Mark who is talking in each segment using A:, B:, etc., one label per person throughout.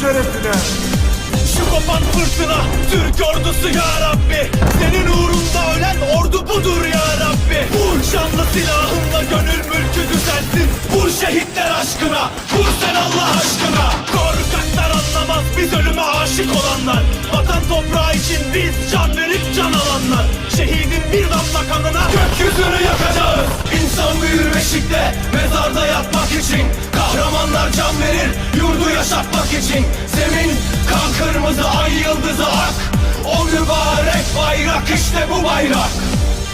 A: şerefine.
B: Şu kopan fırtına Türk ordusu ya Rabbi. Senin uğrunda ölen ordu budur ya Rabbi. Vur şanlı silahınla gönül mülkü düzelsin Vur şehitler aşkına Vur sen Allah aşkına. Korkaklar anlamaz biz ölüme aşık olanlar. Vatan toprağı için biz can verip can alanlar. Şehidin bir damla kanına Gökyüzünü yakacağız. İnsan büyür beşikte Mezarda yatmak için bayrak.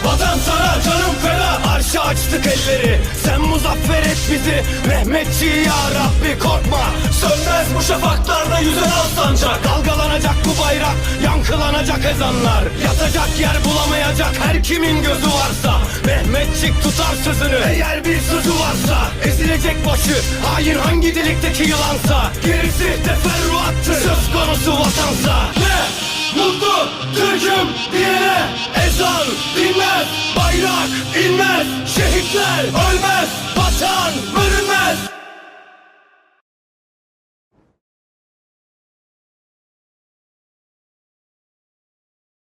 B: Vatan sana canım feda. Arşa açtık elleri. Sen muzaffer et bizi. Mehmetçi ya Rabbi korkma. Sönmez bu şafaklarda yüzen al Dalgalanacak bu bayrak Yankılanacak ezanlar. Yatacak yer bulamayacak her kimin gözü varsa. Mehmetçik tutar sözünü Eğer bir sözü varsa. Ezilecek başı Hain hangi delikteki yılansa. Gerisi teferruattır Söz konusu vatansa. Ne? Mutlu Türk'üm diyene ezan dinmez Bayrak inmez Şehitler ölmez Vatan bölünmez